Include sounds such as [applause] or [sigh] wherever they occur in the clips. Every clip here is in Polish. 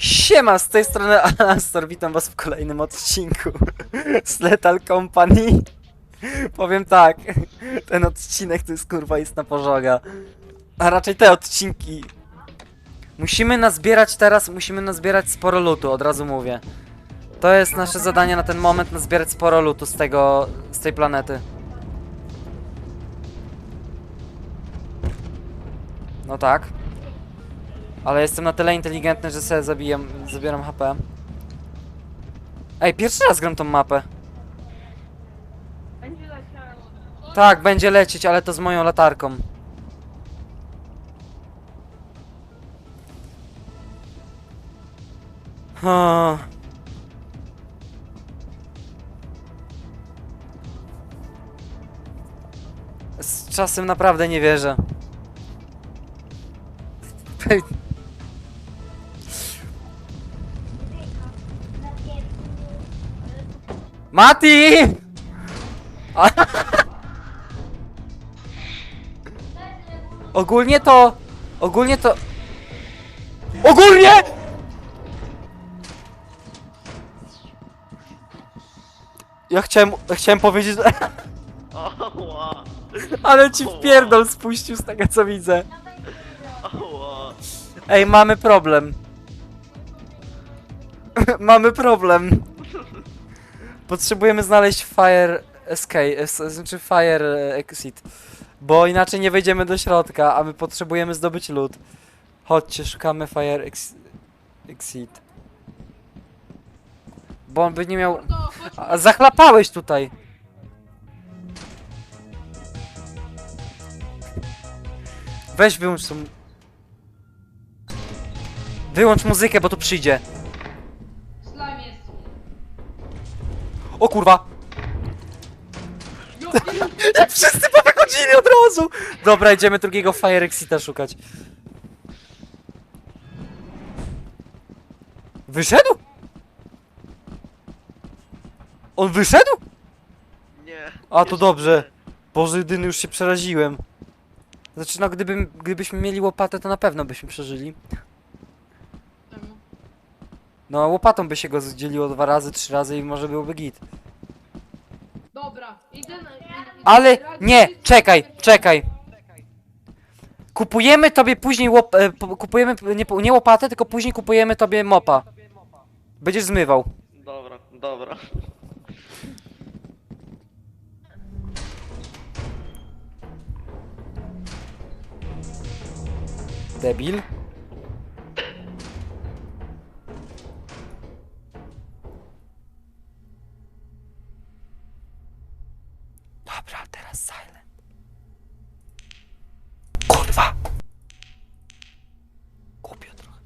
Siema, z tej strony Alastor, witam was w kolejnym odcinku z Lethal Company. Powiem tak, ten odcinek to jest kurwa istna pożoga. A raczej te odcinki. Musimy nazbierać teraz, musimy nazbierać sporo lutu, od razu mówię. To jest nasze zadanie na ten moment, nazbierać sporo lutu z tego, z tej planety. No tak. Ale jestem na tyle inteligentny, że sobie zabijam, zabieram HP. Ej, pierwszy raz gram tą mapę. Będzie leciało. Tak, będzie lecieć, ale to z moją latarką. Ha. Z czasem naprawdę nie wierzę. Mati! Ogólnie to... Ogólnie to... OGÓLNIE! Ja chciałem, chciałem powiedzieć! Ale ci wpierdol spuścił z tego co widzę. Ej, mamy problem. [laughs] mamy problem. Potrzebujemy znaleźć fire escape, es- znaczy fire exit. Bo inaczej nie wejdziemy do środka, a my potrzebujemy zdobyć lód. Chodźcie, szukamy fire ex exit. Bo on by nie miał... To. A, zachlapałeś tutaj. Weź wyłącz tą... Wyłącz muzykę, bo tu przyjdzie. Slime jest. O kurwa! Jak [laughs] wszyscy powychodzili od razu! Dobra, idziemy drugiego Fire Exita szukać. Wyszedł? On wyszedł? Nie. A to dobrze. Boże, jedyny już się przeraziłem. Znaczy, no gdybym, gdybyśmy mieli łopatę, to na pewno byśmy przeżyli. No, łopatą by się go zdzieliło dwa razy, trzy razy i może byłoby git. Dobra, idę na... Ale nie, czekaj, czekaj. Kupujemy tobie później łop... e, po- Kupujemy nie, nie łopatę, tylko później kupujemy tobie mopa. Będziesz zmywał. Dobra, dobra. Debil. Dobra, teraz silent. Kurwa! Głupio trochę.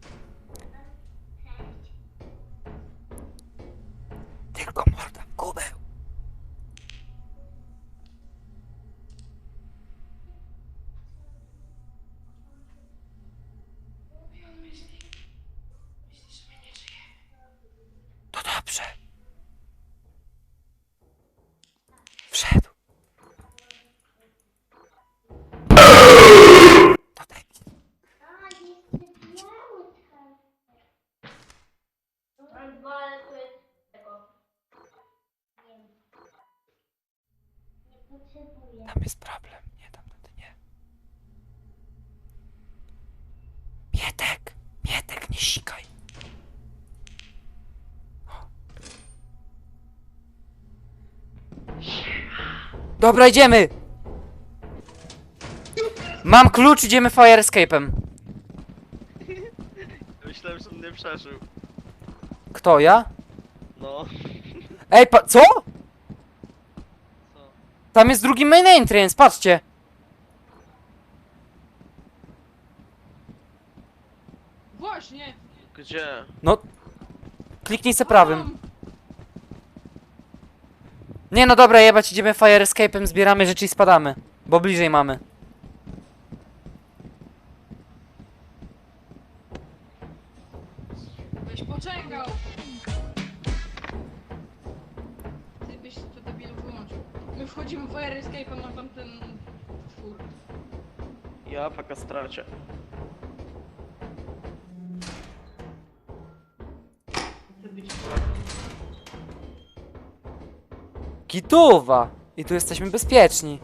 Tylko morda w kubeł. To dobrze. Wszedł. To debil. Tam jest problem. Nie, tam to nie. Mietek! Mietek, nie sikaj. O. Dobra, idziemy! Mam klucz, idziemy fire escape'em. Myślałem, że mnie przeżył. Kto, ja? No. Ej, pa-? Co? Tam jest drugi main entrance, patrzcie. Właśnie! Gdzie? No, kliknij se prawym. Nie no dobra, jebać, idziemy fire escape'em, zbieramy rzeczy i spadamy. Bo bliżej mamy. Weź poczekał! wchodzimy fire escape'em na tamten twór. Ja faka stracę. Chcę! I tu jesteśmy bezpieczni.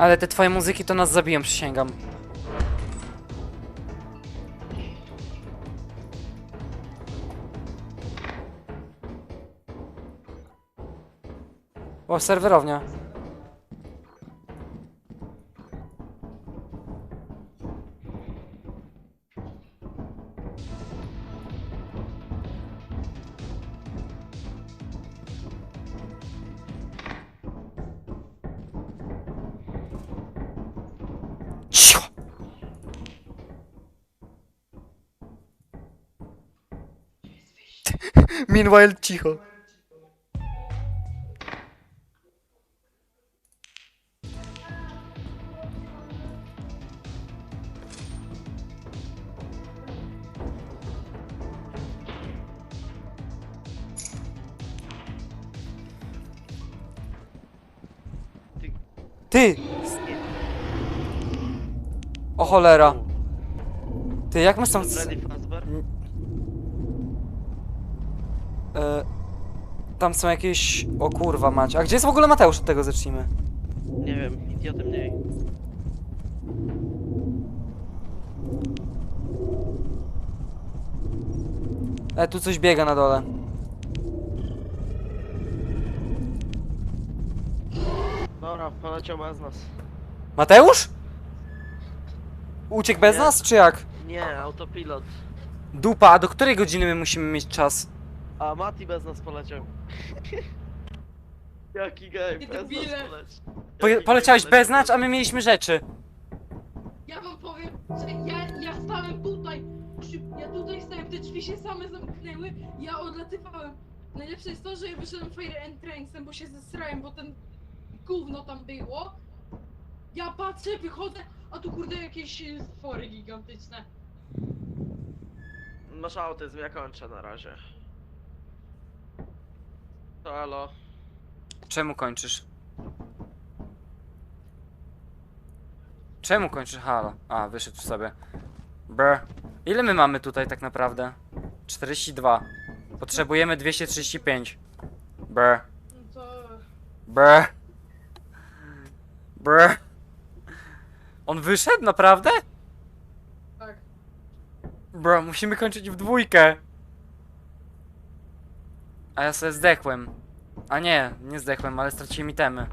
Ale te twoje muzyki to nas zabiją, przysięgam. O, serwerownia. Meanwhile, cicho. Ty! O cholera. Ty, jak my stąd... tam są jakieś... O kurwa mać. A gdzie jest w ogóle Mateusz? Od tego zacznijmy. Nie wiem, idioty mniej. E, tu coś biega na dole. Dobra, poleciał bez nas. Mateusz? Uciekł bez Nie. nas, czy jak? Nie, autopilot. Dupa, a do której godziny my musimy mieć czas? A Mati bez nas poleciał. [laughs] Jaki game, Ty bez nas debile. poleci. Po, Jaki poleciałeś poleciał bez nas, a my mieliśmy rzeczy. Ja wam powiem, że ja, ja stałem tutaj, przy- ja tutaj stałem, te drzwi się same zamknęły, ja odlatywałem. Najlepsze jest to, że ja wyszedłem Fire Entrance'em, bo się zesrałem, bo ten gówno tam było. Ja patrzę, wychodzę, a tu kurde jakieś y, stwory gigantyczne. Masz autyzm, ja kończę na razie. To elo. Czemu kończysz? Czemu kończysz? Halo. A, wyszedł sobie. Brr. Ile my mamy tutaj tak naprawdę? 42. Potrzebujemy 235. Brr. No. Brr. Brr. On wyszedł? Naprawdę? tak. Bro, musimy kończyć w dwójkę. A ja sobie zdechłem. A nie, nie zdechłem, ale straciłem itemy.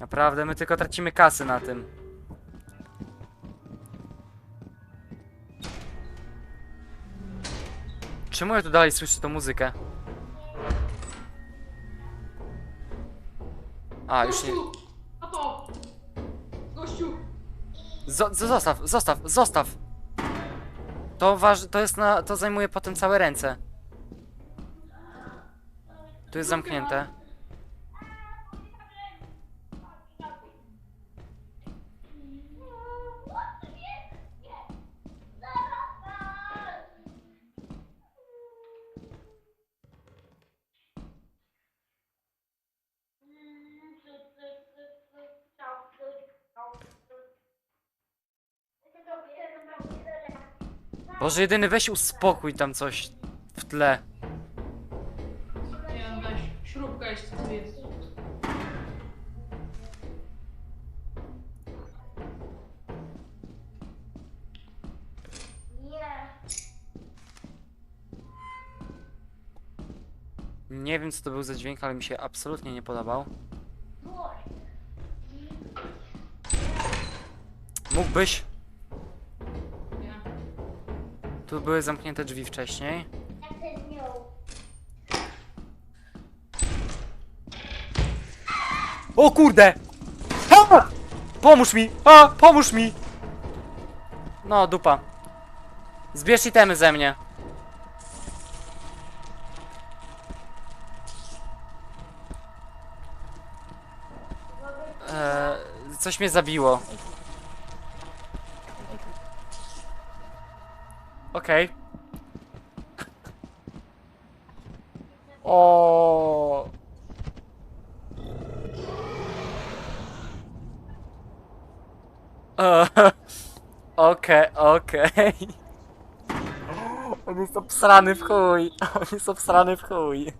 Naprawdę, my tylko tracimy kasy na tym. Czemu ja tu dalej słyszę tą muzykę? A, już nie... Gościu! A to! Gościu! Zo- zo- zostaw, zostaw, zostaw! To waż... to jest na... to zajmuje potem całe ręce. Tu jest zamknięte. Boże, jedyny weź uspokój tam coś w tle. Nie wiem co to był za dźwięk, ale mi się absolutnie nie podobał. Mógłbyś? Tu były zamknięte drzwi wcześniej. O kurde! Ha! Pomóż mi! A! Pomóż mi! No, dupa. Zbierz itemy ze mnie. coś mnie zabiło. Okej. Okay. O. [laughs] Okej, okej. On jest obsrany w chuj. On jest obsrany w chuj.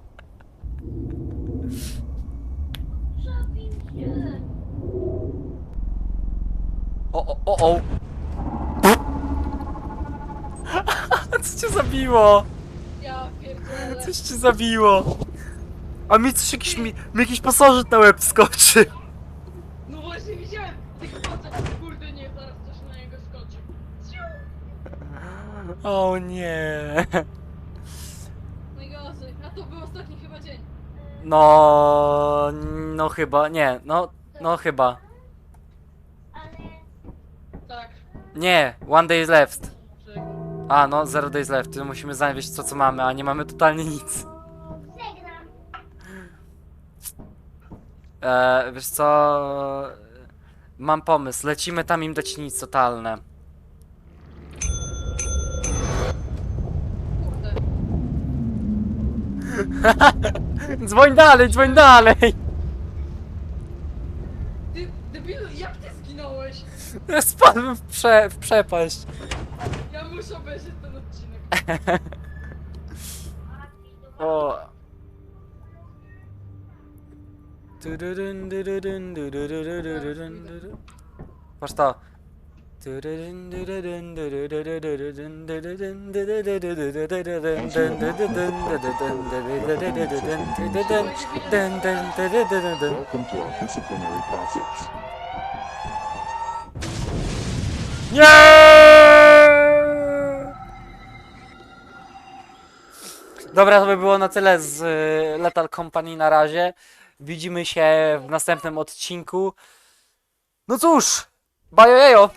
O, o, o, o. [laughs] Co cię zabiło? Ja pierdolę. Coś cię zabiło. A mi coś jakiś, mi, mi jakiś pasożyt na łeb skoczy. No właśnie widziałem! Tylko patrzę, kurde nie, zaraz coś na niego skoczy. Ciu! O nie. Najgorzej, a to był ostatni chyba dzień. No, no chyba, nie, no, no chyba. Tak. Nie, one day is left. A, no, zero days left. Musimy znaleźć to, co mamy, a nie mamy totalnie nic. E, wiesz co? Mam pomysł. Lecimy tam im dać nic totalne. [laughs] Dzwoń dalej, dzwoń dalej! Ty, debilu, jak ty zginąłeś? Spadłem w, prze, w przepaść. Ja muszę obejrzeć ten odcinek. O. Patrz dududun, dun. Welcome to our disciplinary process. Nie! Dobra, to by było na tyle z y, Lethal Company na razie. Widzimy się w następnym odcinku. No cóż, bajojejo!